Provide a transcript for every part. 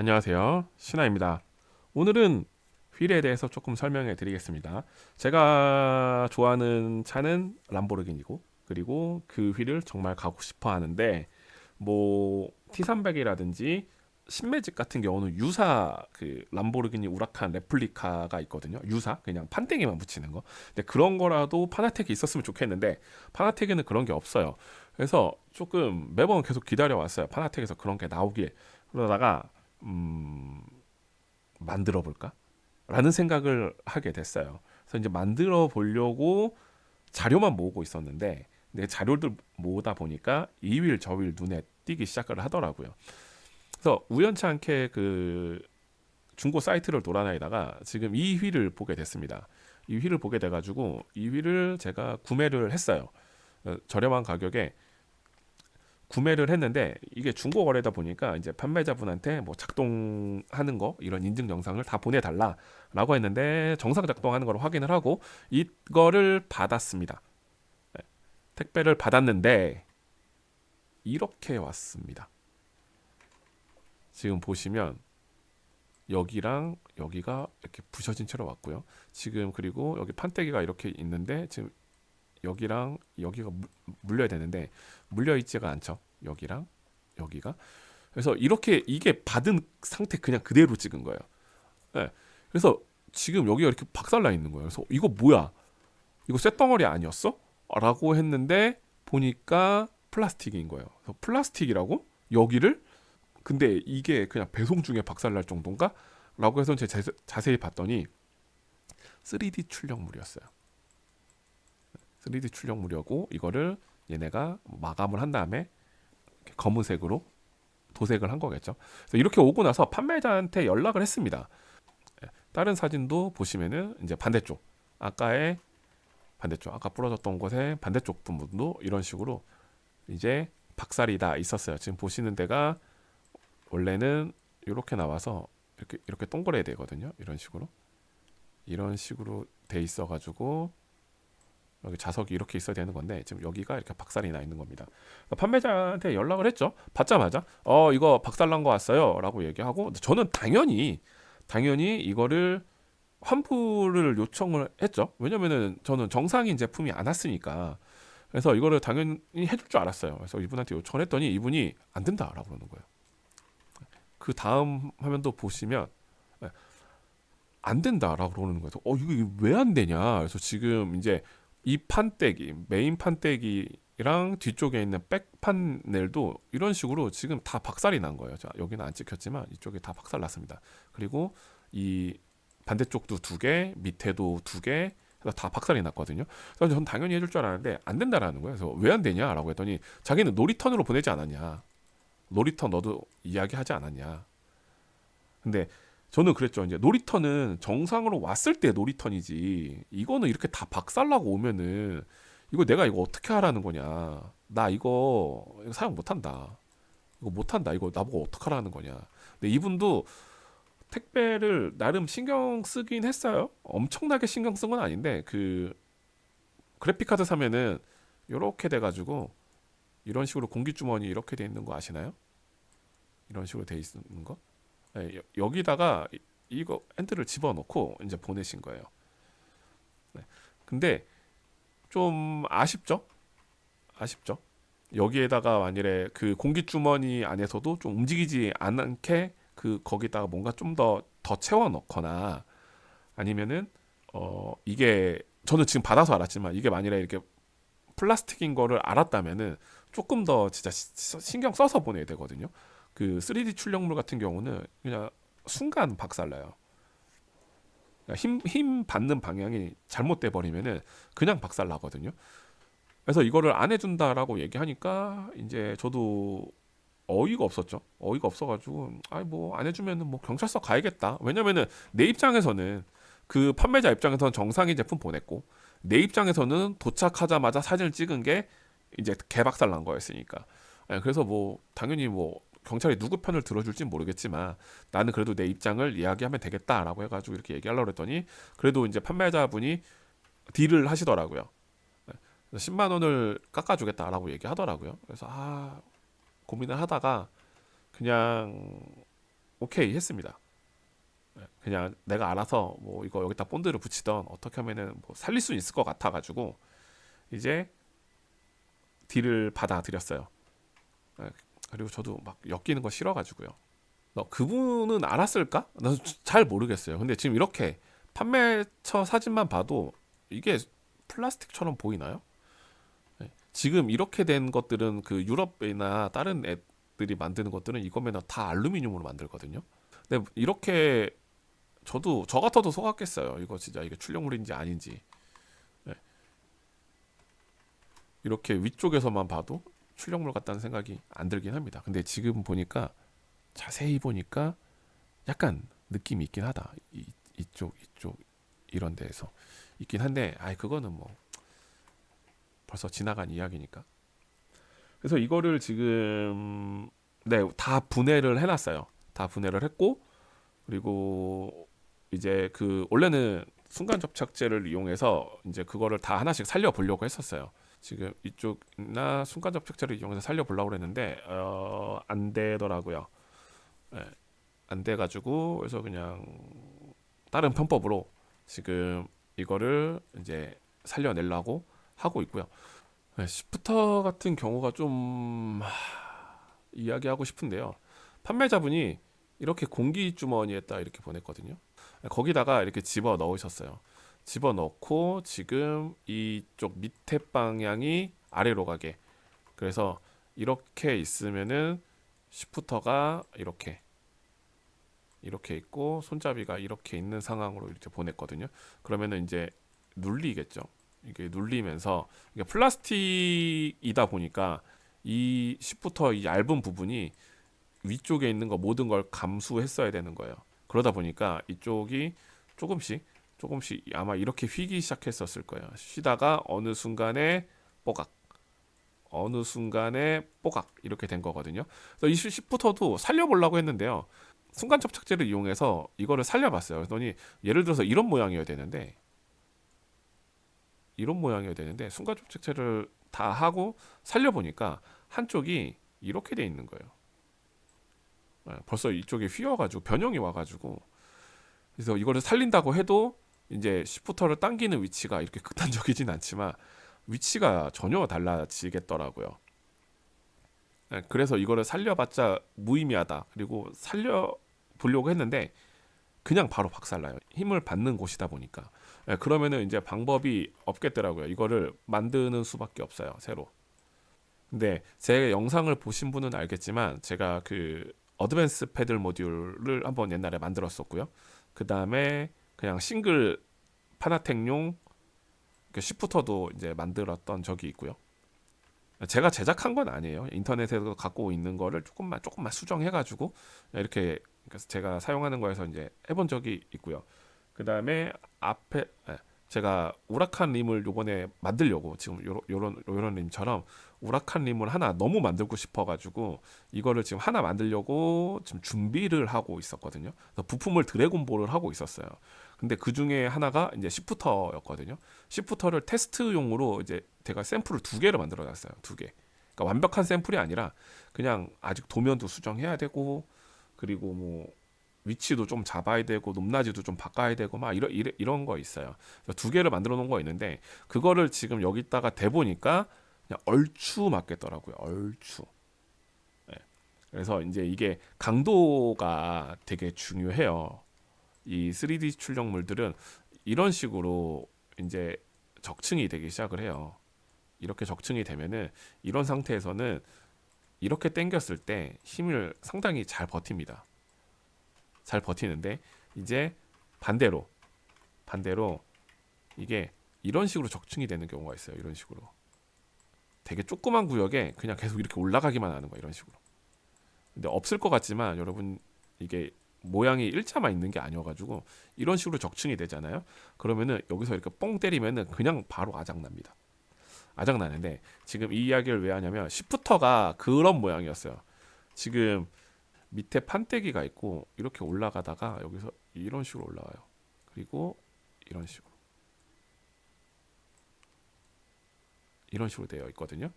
안녕하세요. 신하입니다. 오늘은 휠에 대해서 조금 설명해 드리겠습니다. 제가 좋아하는 차는 람보르기니고 그리고 그 휠을 정말 가고 싶어 하는데 뭐 T300이라든지 신매직 같은 경우는 유사 그 람보르기니 우라칸 레플리카가 있거든요. 유사 그냥 판때기만 붙이는 거. 근데 그런 거라도 파나텍이 있었으면 좋겠는데 파나텍에는 그런 게 없어요. 그래서 조금 매번 계속 기다려 왔어요. 파나텍에서 그런 게 나오길. 그러다가 음, 만들어 볼까? 라는 생각을 하게 됐어요. 그래서 이제 만들어 보려고 자료만 모으고 있었는데 내 자료들 모으다 보니까 이휠저휠 눈에 띄기 시작을 하더라고요. 그래서 우연치 않게 그 중고 사이트를 돌아다니다가 지금 이 휠을 보게 됐습니다. 이 휠을 보게 돼가지고 이 휠을 제가 구매를 했어요. 어, 저렴한 가격에 구매를 했는데 이게 중고 거래다 보니까 이제 판매자분한테 뭐 작동하는 거 이런 인증 영상을 다 보내달라라고 했는데 정상 작동하는 걸 확인을 하고 이거를 받았습니다. 네. 택배를 받았는데 이렇게 왔습니다. 지금 보시면 여기랑 여기가 이렇게 부셔진 채로 왔고요. 지금 그리고 여기 판때기가 이렇게 있는데 지금 여기랑 여기가 물- 물려야 되는데 물려 있지가 않죠. 여기랑 여기가. 그래서 이렇게 이게 받은 상태 그냥 그대로 찍은 거예요. 네. 그래서 지금 여기가 이렇게 박살나 있는 거예요. 그래서 이거 뭐야? 이거 쇳덩어리 아니었어? 라고 했는데 보니까 플라스틱인 거예요. 그래서 플라스틱이라고? 여기를? 근데 이게 그냥 배송 중에 박살날 정도인가? 라고 해서 제가 자세- 자세히 봤더니 3D 출력물이었어요. 3D 출력물이었고 이거를 얘네가 마감을 한 다음에 검은색으로 도색을 한 거겠죠. 그래서 이렇게 오고 나서 판매자한테 연락을 했습니다. 예, 다른 사진도 보시면은 이제 반대쪽 아까의 반대쪽 아까 부러졌던 곳의 반대쪽 부분도 이런 식으로 이제 박살이 다 있었어요. 지금 보시는 데가 원래는 이렇게 나와서 이렇게 이렇게 동그래야 되거든요. 이런 식으로 이런 식으로 돼 있어가지고 여기 자석이 이렇게 있어야 되는 건데 지금 여기가 이렇게 박살이 나 있는 겁니다. 그러니까 판매자한테 연락을 했죠. 받자마자 어 이거 박살난 거 왔어요라고 얘기하고 저는 당연히 당연히 이거를 환불을 요청을 했죠. 왜냐면은 저는 정상인 제품이 안 왔으니까 그래서 이거를 당연히 해줄 줄 알았어요. 그래서 이분한테 요청을 했더니 이분이 안 된다라고 그러는 거예요. 그 다음 화면도 보시면 예, 안 된다라고 그러는 거예요. 어 이거 왜 안 되냐? 그래서 지금 이제 이 판때기 메인 판때기랑 뒤쪽에 있는 백 판넬도 이런 식으로 지금 다 박살이 난 거예요. 자, 여기는 안 찍혔지만 이쪽에 다 박살 났습니다. 그리고 이 반대쪽도 두 개, 밑에도 두 개, 해서 다 박살이 났거든요. 그래서 전 당연히 해줄 줄 알았는데 안 된다라는 거예요. 그래서 왜 안 되냐라고 했더니 자기는 놀이턴으로 보내지 않았냐. 놀이턴 너도 이야기하지 않았냐. 근데 저는 그랬죠. 이제 놀이터는 정상으로 왔을 때 놀이터이지. 이거는 이렇게 다 박살나고 오면은 이거 내가 이거 어떻게 하라는 거냐. 나 이거, 이거 사용 못 한다. 이거 못 한다. 이거 나보고 어떻게 하라는 거냐. 근데 이분도 택배를 나름 신경 쓰긴 했어요. 엄청나게 신경 쓴 건 아닌데 그 그래픽 카드 사면은 이렇게 돼 가지고 이런 식으로 공기 주머니 이렇게 돼 있는 거 아시나요? 이런 식으로 돼 있는 거? 네, 여- 여기다가 이- 이거 핸들을 집어넣고 이제 보내신 거예요. 네. 근데 좀 아쉽죠? 아쉽죠? 여기에다가 만일에 그 공기 주머니 안에서도 좀 움직이지 않게 그 거기다가 뭔가 좀 더더 채워 넣거나 아니면은 어 이게 저는 지금 받아서 알았지만 이게 만일에 이렇게 플라스틱인 거를 알았다면은 조금 더 진짜 신경 써서 보내야 되거든요. 그 3D 출력물 같은 경우는 그냥 순간 박살나요. 그러니까 힘, 힘 받는 방향이 잘못돼 버리면은 그냥 박살 나거든요. 그래서 이거를 안 해준다라고 얘기하니까 이제 저도 어이가 없었죠. 어이가 없어가지고 아이 뭐 안 해주면은 뭐 경찰서 가야겠다. 왜냐면은 내 입장에서는 그 판매자 입장에서는 정상인 제품 보냈고 내 입장에서는 도착하자마자 사진을 찍은 게 이제 개박살 난 거였으니까. 예, 그래서 뭐 당연히 뭐 경찰이 누구 편을 들어줄지 모르겠지만 나는 그래도 내 입장을 이야기하면 되겠다라고 해가지고 이렇게 얘기하려고 그랬더니 그래도 이제 판매자분이 딜을 하시더라고요. 네. 그래서 10만 원을 깎아주겠다라고 얘기하더라고요. 그래서 아 고민을 하다가 그냥 오케이 했습니다. 예, 그냥 내가 알아서 뭐 이거 여기다 본드를 붙이던 어떻게 하면은 뭐 살릴 수 있을 것 같아 가지고 이제 딜을 받아들였어요. 예, 그리고 저도 막 엮이는 거 싫어가지고요. 너 그분은 알았을까? 나잘 모르겠어요. 근데 지금 이렇게 판매처 사진만 봐도 이게 플라스틱처럼 보이나요? 네. 지금 이렇게 된 것들은 그 유럽이나 다른 앱들이 만드는 것들은 이거면 다 알루미늄으로 만들거든요. 근데 이렇게 저도 저 같아도 속았겠어요. 이거 진짜 이게 출력물인지 아닌지. 네. 이렇게 위쪽에서만 봐도 출력물 같다는 생각이 안 들긴 합니다. 근데 지금 보니까 자세히 보니까 약간 느낌이 있긴 하다. 이, 이쪽 이쪽 이런 데에서 있긴 한데 아이 그거는 뭐 벌써 지나간 이야기니까. 그래서 이거를 지금 네 다 분해를 해 놨어요. 다 분해를 했고 그리고 이제 그 원래는 순간 접착제를 이용해서 이제 그거를 다 하나씩 살려 보려고 했었어요. 지금 이쪽이나 순간 접착제를 이용해서 살려 보려고 했는데 어, 안 되더라고요. 네, 안 돼가지고 그래서 그냥 다른 편법으로 지금 이거를 이제 살려내려고 하고 있고요. 네, 시프터 같은 경우가 좀 하, 이야기하고 싶은데요. 판매자분이 이렇게 공기 주머니에다 이렇게 보냈거든요. 거기다가 이렇게 집어 넣으셨어요. 집어 넣고 지금 이쪽 밑에 방향이 아래로 가게. 그래서 이렇게 있으면은 시프터가 이렇게 이렇게 있고 손잡이가 이렇게 있는 상황으로 이렇게 보냈거든요. 그러면은 이제 눌리겠죠. 이게 눌리면서 이게 플라스틱이다 보니까 이 시프터 이 얇은 부분이 위쪽에 있는 거 모든 걸 감수했어야 되는 거예요. 그러다 보니까 이쪽이 조금씩 조금씩 아마 이렇게 휘기 시작했었을 거예요. 쉬다가 어느 순간에 뽀각 어느 순간에 뽀각 이렇게 된 거거든요. 그래서 이 시프터도 살려보려고 했는데요. 순간 접착제를 이용해서 이거를 살려봤어요. 그랬더니 예를 들어서 이런 모양이어야 되는데 이런 모양이어야 되는데 순간 접착제를 다 하고 살려보니까 한쪽이 이렇게 돼 있는 거예요. 네, 벌써 이쪽에 휘어가지고 변형이 와가지고 그래서 이거를 살린다고 해도 이제 시프터를 당기는 위치가 이렇게 극단적이진 않지만 위치가 전혀 달라지겠더라고요. 네, 그래서 이거를 살려봤자 무의미하다. 그리고 살려 보려고 했는데 그냥 바로 박살나요. 힘을 받는 곳이다 보니까. 네, 그러면은 이제 방법이 없겠더라고요. 이거를 만드는 수밖에 없어요. 새로. 근데 제 영상을 보신 분은 알겠지만 제가 그 어드밴스 패들 모듈을 한번 옛날에 만들었었고요. 그 다음에 그냥 싱글 파나텍용 그 시프터도 이제 만들었던 적이 있고요. 제가 제작한 건 아니에요. 인터넷에서 갖고 있는 거를 조금만 조금만 수정해 가지고 이렇게 제가 사용하는 거에서 이제 해본 적이 있고요. 그 다음에 앞에 예, 제가 우라칸 림을 요번에 만들려고 지금 요런 요런 요런 림처럼 우라칸 림을 하나 너무 만들고 싶어 가지고 이거를 지금 하나 만들려고 지금 준비를 하고 있었거든요. 그래서 부품을 드래곤볼을 하고 있었어요. 근데 그 중에 하나가 이제 시프터였거든요. 시프터를 테스트용으로 이제 제가 샘플을 두 개를 만들어 놨어요. 두 개. 그러니까 완벽한 샘플이 아니라 그냥 아직 도면도 수정해야 되고 그리고 뭐 위치도 좀 잡아야 되고 높낮이도 좀 바꿔야 되고 막 이런 이런 거 있어요. 두 개를 만들어 놓은 거 있는데 그거를 지금 여기다가 대 보니까 그냥 얼추 맞겠더라고요. 얼추. 네. 그래서 이제 이게 강도가 되게 중요해요. 이 3D 출력물들은 이런 식으로 이제 적층이 되기 시작을 해요. 이렇게 적층이 되면은 이런 상태에서는 이렇게 당겼을 때 힘을 상당히 잘 버팁니다. 잘 버티는데 이제 반대로 반대로 이게 이런 식으로 적층이 되는 경우가 있어요. 이런 식으로 되게 조그만 구역에 그냥 계속 이렇게 올라가기만 하는 거야. 이런 식으로. 근데 없을 것 같지만 여러분 이게 모양이 일자만 있는 게 아니어가지고 이런 식으로 적층이 되잖아요. 그러면은 여기서 이렇게 뻥 때리면은 그냥 바로 아작납니다. 아작나는데 지금 이 이야기를 왜 하냐면 시프터가 그런 모양이었어요. 지금 밑에 판때기가 있고 이렇게 올라가다가 여기서 이런 식으로 올라와요. 그리고 이런 식으로 이런 식으로 되어 있거든요.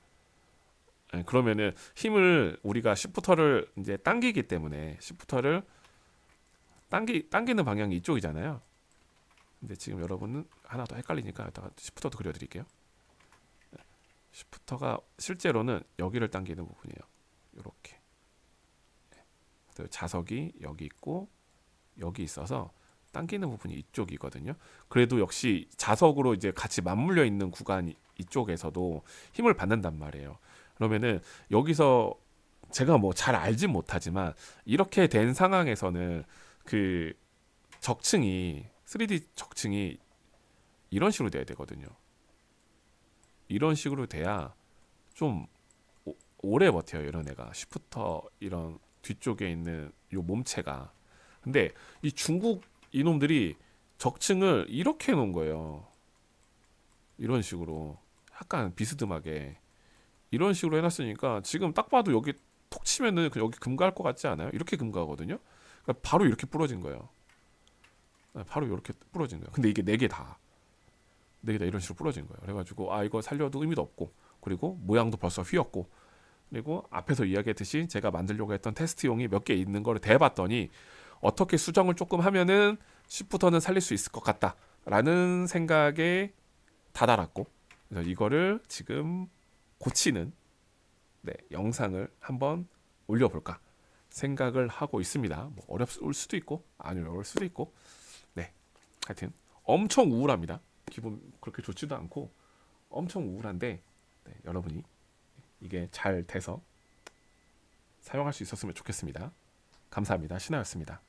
네, 그러면은 힘을 우리가 시프터를 이제 당기기 때문에 시프터를 당기 당기는 방향이 이쪽이잖아요. 근데 지금 여러분은 하나 더 헷갈리니까 여기다가 시프터도 그려드릴게요. 시프터가 실제로는 여기를 당기는 부분이에요. 이렇게 자석이 여기 있고 여기 있어서 당기는 부분이 이쪽이거든요. 그래도 역시 자석으로 이제 같이 맞물려 있는 구간이 이쪽에서도 힘을 받는단 말이에요. 그러면은 여기서 제가 뭐 잘 알진 못하지만 이렇게 된 상황에서는 그 적층이 3D 적층이 이런 식으로 돼야 되거든요. 이런 식으로 돼야 좀 오, 오래 버텨요. 이런 애가 시프터 이런 뒤쪽에 있는 요 몸체가. 근데 이 중국 이놈들이 적층을 이렇게 해 놓은 거예요. 이런 식으로 약간 비스듬하게 이런 식으로 해놨으니까 지금 딱 봐도 여기 톡 치면은 그 여기 금갈 것 같지 않아요? 이렇게 금가거든요. 그러니까 바로 이렇게 부러진 거예요. 네, 바로 이렇게 부러진 거예요. 근데 이게 네 개 다. 네 개 다 이런 식으로 부러진 거예요. 그래가지고 아 이거 살려도 의미도 없고 그리고 모양도 벌써 휘었고 그리고 앞에서 이야기했듯이 제가 만들려고 했던 테스트용이 몇 개 있는 거를 대봤더니 어떻게 수정을 조금 하면은 10부터는 살릴 수 있을 것 같다라는 생각에 다다랐고 그래서 이거를 지금 고치는 네, 영상을 한번 올려볼까 생각을 하고 있습니다. 뭐 어렵을 수도 있고 안 어려울 수도 있고 네 하여튼 엄청 우울합니다. 기분 그렇게 좋지도 않고 엄청 우울한데 네, 여러분이 이게 잘 돼서 사용할 수 있었으면 좋겠습니다. 감사합니다. 신하였습니다.